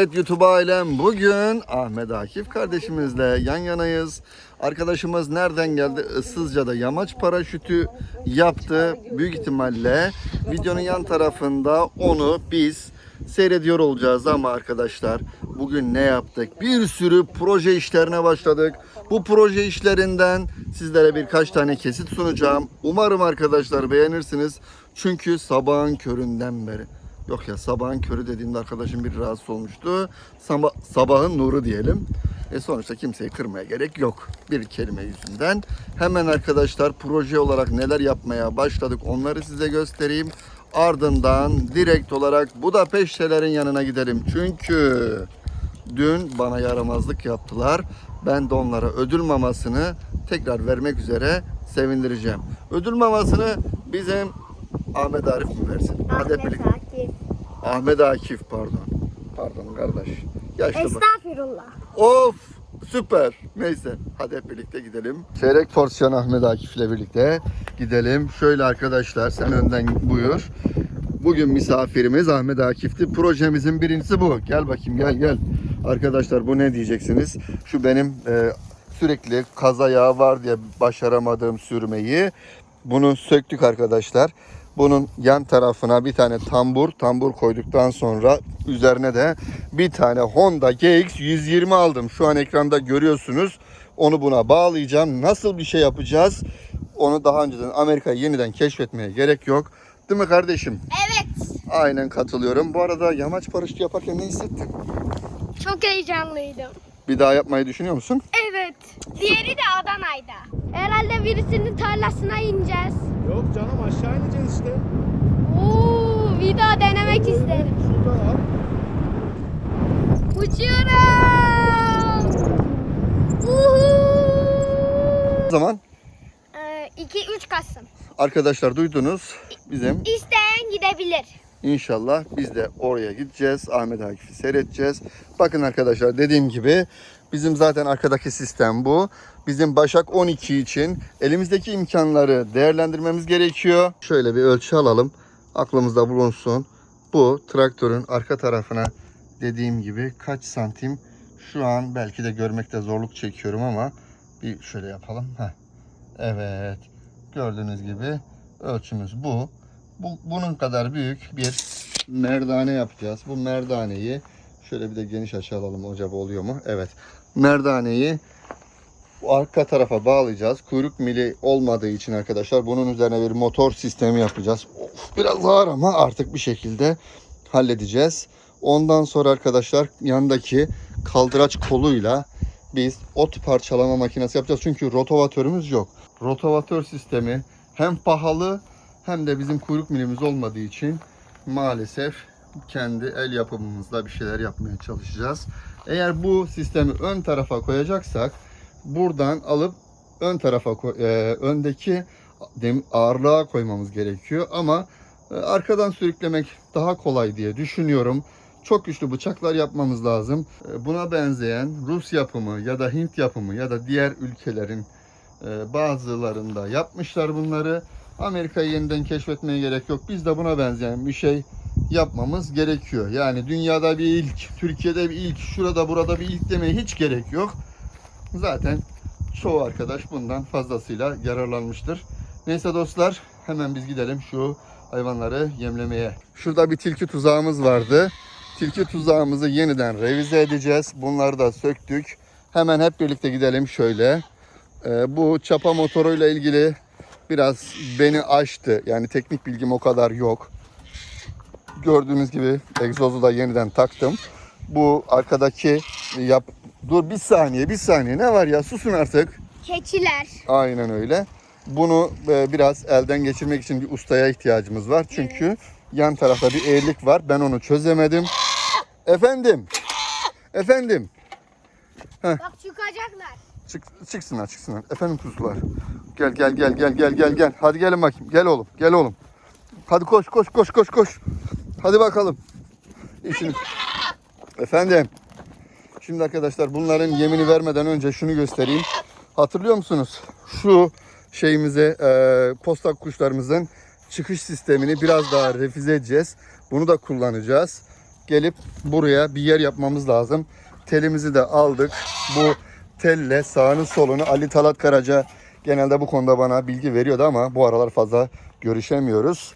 Evet YouTube ailem bugün Ahmet Akif kardeşimizle yan yanayız. Arkadaşımız nereden geldi? Issızca'da yamaç paraşütü yaptı. Büyük ihtimalle videonun yan tarafında onu biz seyrediyor olacağız ama arkadaşlar bugün ne yaptık? Bir sürü proje işlerine başladık. Bu proje işlerinden sizlere birkaç tane kesit sunacağım. Umarım arkadaşlar beğenirsiniz. Çünkü sabahın köründen beri Yok ya sabahın körü dediğimde arkadaşım bir rahatsız olmuştu. Sabah, sabahın nuru diyelim. E sonuçta kimseyi kırmaya gerek yok. Bir kelime yüzünden. Hemen arkadaşlar proje olarak neler yapmaya başladık onları size göstereyim. Ardından direkt olarak Budapeştelerin yanına gidelim. Çünkü dün bana yaramazlık yaptılar. Ben de onlara ödül mamasını tekrar vermek üzere sevindireceğim. Ödül mamasını bizim Ahmet Arif mi versin? Hadi hep birlikte. Ahmet Akif pardon. Pardon kardeş. Yaşlı bak. Estağfurullah. Of süper. Neyse hadi hep birlikte gidelim. Çeyrek porsiyon Ahmet Akif ile birlikte gidelim. Şöyle arkadaşlar sen önden buyur. Bugün misafirimiz Ahmet Akif'ti. Projemizin birincisi bu. Gel bakayım gel gel. Arkadaşlar bu ne diyeceksiniz? Şu benim e, sürekli kaza yağı var diye başaramadığım sürmeyi. Bunu söktük arkadaşlar. Bunun yan tarafına bir tane tambur, tambur koyduktan sonra üzerine de bir tane Honda GX 120 aldım. Şu an ekranda görüyorsunuz. Onu buna bağlayacağım. Nasıl bir şey yapacağız? Onu daha önceden Amerika'yı yeniden keşfetmeye gerek yok. Değil mi kardeşim? Evet. Aynen katılıyorum. Bu arada yamaç paraşütü yaparken ne hissettin? Çok heyecanlıydım. Bir daha yapmayı düşünüyor musun? Evet. Diğeri de Adana'yda. Herhalde birisinin tarlasına ineceğiz. Yok canım aşağı ineceğiz işte. Oo, bir daha denemek isterim. Şurada var. Uçuyorum. Uhu. O zaman 2-3 Kasım. arkadaşlar duydunuz. Bizim İsteyen gidebilir. İnşallah biz de oraya gideceğiz. Ahmet Akif'i seyredeceğiz. Bakın arkadaşlar dediğim gibi bizim zaten arkadaki sistem bu. Bizim Başak 12 için elimizdeki imkanları değerlendirmemiz gerekiyor. Şöyle bir ölçü alalım. Aklımızda bulunsun. Bu traktörün arka tarafına dediğim gibi kaç santim şu an belki de görmekte zorluk çekiyorum ama bir şöyle yapalım. Heh. Evet. Gördüğünüz gibi ölçümüz bu. Bu, bunun kadar büyük bir merdane yapacağız. Bu merdaneyi şöyle bir de geniş açı alalım acaba oluyor mu? Evet. Merdaneyi arka tarafa bağlayacağız. Kuyruk mili olmadığı için arkadaşlar bunun üzerine bir motor sistemi yapacağız. Of, biraz ağır ama artık bir şekilde halledeceğiz. Ondan sonra arkadaşlar yandaki kaldıraç koluyla biz ot parçalama makinesi yapacağız. Çünkü rotovatörümüz yok. Rotovatör sistemi hem pahalı hem de bizim kuyruk milimiz olmadığı için maalesef kendi el yapımımızla bir şeyler yapmaya çalışacağız. Eğer bu sistemi ön tarafa koyacaksak buradan alıp ön tarafa e, öndeki ağırlığa koymamız gerekiyor ama e, arkadan sürüklemek daha kolay diye düşünüyorum. Çok güçlü bıçaklar yapmamız lazım. E, Buna benzeyen Rus yapımı ya da Hint yapımı ya da diğer ülkelerin e, bazılarında yapmışlar bunları. Amerika'yı yeniden keşfetmeye gerek yok. Biz de buna benzeyen bir şey yapmamız gerekiyor. Yani dünyada bir ilk, Türkiye'de bir ilk, şurada burada bir ilk demeye hiç gerek yok. Zaten çoğu arkadaş bundan fazlasıyla yararlanmıştır. Neyse dostlar hemen biz gidelim şu hayvanları yemlemeye. Şurada bir tilki tuzağımız vardı. Tilki tuzağımızı yeniden revize edeceğiz. Bunları da söktük. Hemen hep birlikte gidelim şöyle. Ee, bu çapa motoruyla ilgili biraz beni aştı. Yani teknik bilgim o kadar yok. Gördüğünüz gibi egzozu da yeniden taktım. Bu arkadaki yap... Dur bir saniye bir saniye ne var ya susun artık. Keçiler. Aynen öyle. Bunu e, biraz elden geçirmek için bir ustaya ihtiyacımız var. Çünkü yan tarafta bir eğrilik var. Ben onu çözemedim. Efendim. Efendim. Bak çıkacaklar. Çık, çıksınlar çıksınlar. Efendim kuzular. Gel gel gel gel gel gel gel. Hadi gelin bakayım. Gel oğlum. Gel oğlum. Hadi koş koş koş koş koş. Hadi bakalım. İşini... Efendim. Şimdi arkadaşlar bunların yemini vermeden önce şunu göstereyim. Hatırlıyor musunuz? Şu şeyimize e, postak kuşlarımızın çıkış sistemini biraz daha refize edeceğiz. Bunu da kullanacağız. gelip buraya bir yer yapmamız lazım. Telimizi de aldık. Bu telle sağını solunu Ali Talat Karaca genelde bu konuda bana bilgi veriyordu ama bu aralar fazla görüşemiyoruz.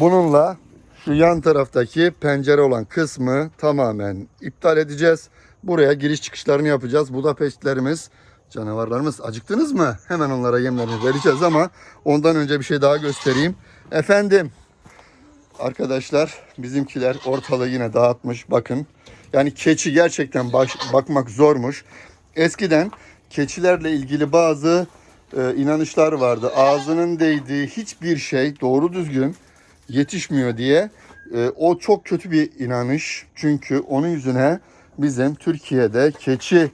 Bununla şu yan taraftaki pencere olan kısmı tamamen iptal edeceğiz. Buraya giriş çıkışlarını yapacağız. Budapeştlerimiz, canavarlarımız acıktınız mı? Hemen onlara yemlerini vereceğiz ama ondan önce bir şey daha göstereyim. Efendim arkadaşlar bizimkiler ortalığı yine dağıtmış bakın. Yani keçi gerçekten baş, bakmak zormuş. Eskiden keçilerle ilgili bazı e, inanışlar vardı. Ağzının değdiği hiçbir şey doğru düzgün yetişmiyor diye. E, o çok kötü bir inanış. Çünkü onun yüzüne bizim Türkiye'de keçi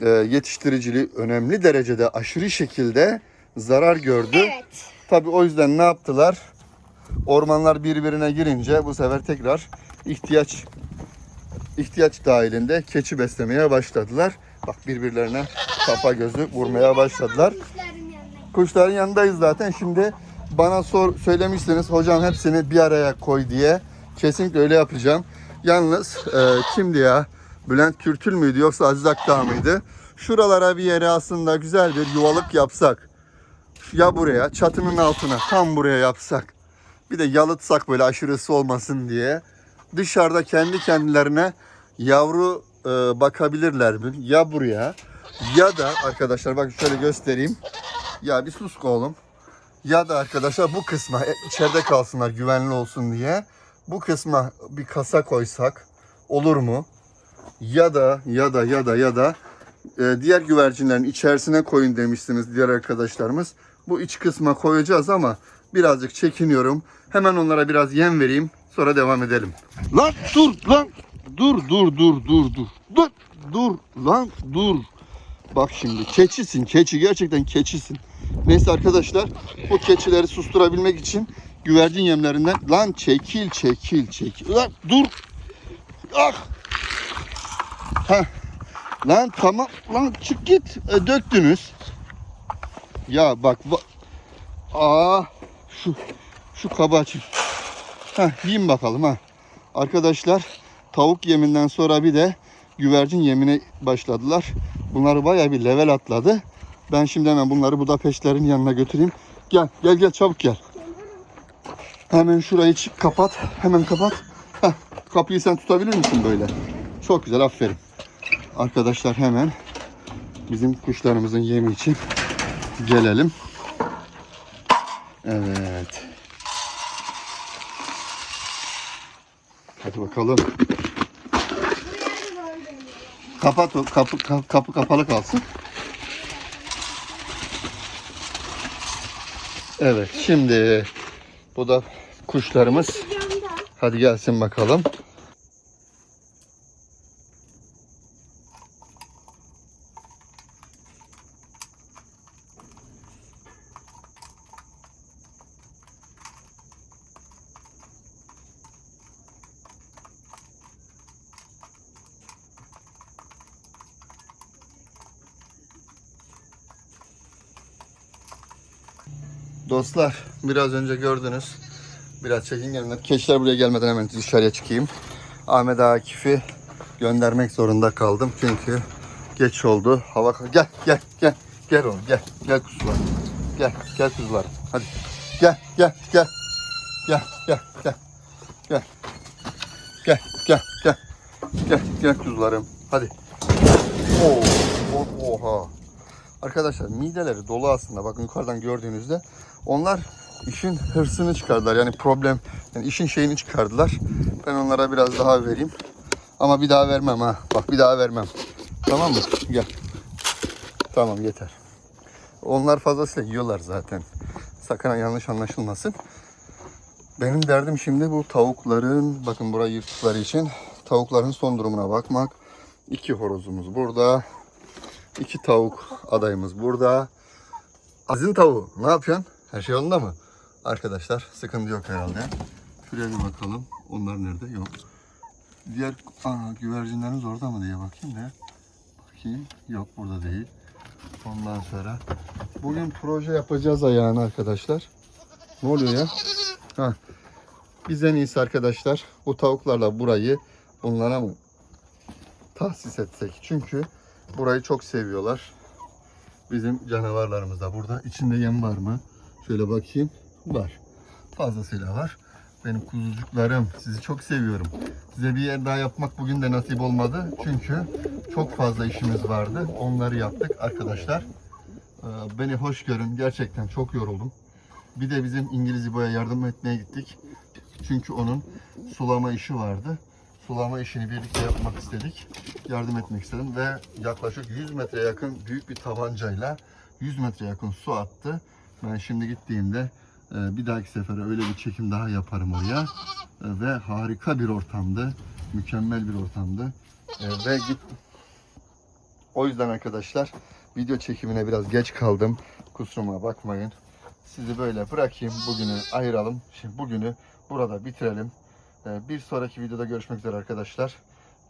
e, yetiştiriciliği önemli derecede aşırı şekilde zarar gördü. Evet. Tabii o yüzden ne yaptılar? Ormanlar birbirine girince bu sefer tekrar ihtiyaç ihtiyaç dahilinde keçi beslemeye başladılar. Bak birbirlerine kafa gözü vurmaya başladılar. Kuşların yanındayız zaten. Şimdi bana sor söylemişsiniz hocam hepsini bir araya koy diye. Kesinlikle öyle yapacağım. Yalnız e, kimdi ya? Bülent Kürtül müydü yoksa Aziz Akdağ mıydı? Şuralara bir yere aslında güzel bir yuvalık yapsak. Ya buraya çatının altına tam buraya yapsak. Bir de yalıtsak böyle aşırısı olmasın diye. Dışarıda kendi kendilerine yavru e, bakabilirler mi? Ya buraya ya da arkadaşlar bak şöyle göstereyim. Ya bir sus oğlum. Ya da arkadaşlar bu kısma e, içeride kalsınlar güvenli olsun diye. Bu kısma bir kasa koysak olur mu? Ya da ya da ya da ya da e, diğer güvercinlerin içerisine koyun demiştiniz diğer arkadaşlarımız. Bu iç kısma koyacağız ama birazcık çekiniyorum. Hemen onlara biraz yem vereyim. Sonra devam edelim. Lan dur lan. Dur dur dur dur dur. Dur dur lan dur. Bak şimdi keçisin keçi gerçekten keçisin. Neyse arkadaşlar bu keçileri susturabilmek için güvercin yemlerinden lan çekil çekil çekil. Lan dur. Ah. Ha. Lan tamam lan çık git. E, döktünüz. Ya bak va- Aa şu şu kaba açın. Ha yiyin bakalım ha. Arkadaşlar tavuk yeminden sonra bir de güvercin yemine başladılar. Bunlar bayağı bir level atladı. Ben şimdi hemen bunları Budapeştlerin yanına götüreyim. Gel gel gel çabuk gel. Hemen şurayı çık kapat. Hemen kapat. Heh, kapıyı sen tutabilir misin böyle? Çok güzel aferin. Arkadaşlar hemen bizim kuşlarımızın yemi için gelelim. Evet. Hadi bakalım. Kapat o kapı ka- kapı kapalı kalsın. Evet şimdi bu da kuşlarımız. Hadi gelsin bakalım. Dostlar biraz önce gördünüz. Biraz çekingenler. Keçiler buraya gelmeden hemen dışarıya çıkayım. Ahmet Akif'i göndermek zorunda kaldım. Çünkü geç oldu. Hava gel gel gel. Gel oğlum gel. Gel kuzular. Gel gel kuzular. Hadi. Gel gel gel. Gel gel gel. Gel. Gel gel gel. Gel gel kuzularım. Hadi. Oha. Arkadaşlar mideleri dolu aslında. Bakın yukarıdan gördüğünüzde onlar işin hırsını çıkardılar. Yani problem, yani işin şeyini çıkardılar. Ben onlara biraz daha vereyim. Ama bir daha vermem ha. Bak bir daha vermem. Tamam mı? Gel. Tamam yeter. Onlar fazlasıyla yiyorlar zaten. Sakın yanlış anlaşılmasın. Benim derdim şimdi bu tavukların, bakın burayı yırttıkları için tavukların son durumuna bakmak. İki horozumuz burada. İki tavuk adayımız burada. Azin tavuğu ne yapıyorsun? Her şey yolunda mı? Arkadaşlar sıkıntı yok herhalde. Şuraya bir bakalım. Onlar nerede? Yok. Diğer Aa, güvercinlerimiz orada mı diye bakayım da. Bakayım. Yok burada değil. Ondan sonra bugün proje yapacağız ayağını arkadaşlar. Ne oluyor ya? Ha. Biz en iyisi arkadaşlar bu tavuklarla burayı bunlara mı tahsis etsek? Çünkü burayı çok seviyorlar. Bizim canavarlarımız da burada. İçinde yem var mı? Şöyle bakayım. Var. Fazlasıyla var. Benim kuzucuklarım. Sizi çok seviyorum. Size bir yer daha yapmak bugün de nasip olmadı. Çünkü çok fazla işimiz vardı. Onları yaptık arkadaşlar. Ee, Beni hoş görün. Gerçekten çok yoruldum. Bir de bizim İngiliz İbo'ya yardım etmeye gittik. Çünkü onun sulama işi vardı. Sulama işini birlikte yapmak istedik. Yardım etmek istedim ve yaklaşık 100 metre yakın büyük bir tabancayla 100 metre yakın su attı. Ben şimdi gittiğimde e, bir dahaki sefere öyle bir çekim daha yaparım oraya. E, Ve harika bir ortamdı. Mükemmel bir ortamdı. E, Ve git o yüzden arkadaşlar video çekimine biraz geç kaldım. Kusuruma bakmayın. Sizi böyle bırakayım. Bugünü ayıralım. Şimdi bugünü burada bitirelim. Bir sonraki videoda görüşmek üzere arkadaşlar.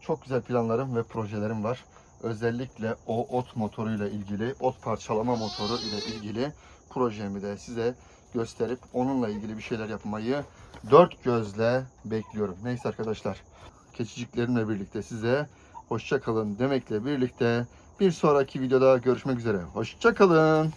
Çok güzel planlarım ve projelerim var. Özellikle o ot motoruyla ilgili, ot parçalama motoru ile ilgili projemi de size gösterip onunla ilgili bir şeyler yapmayı dört gözle bekliyorum. Neyse arkadaşlar, keçiciklerimle birlikte size hoşça kalın demekle birlikte bir sonraki videoda görüşmek üzere. Hoşça kalın.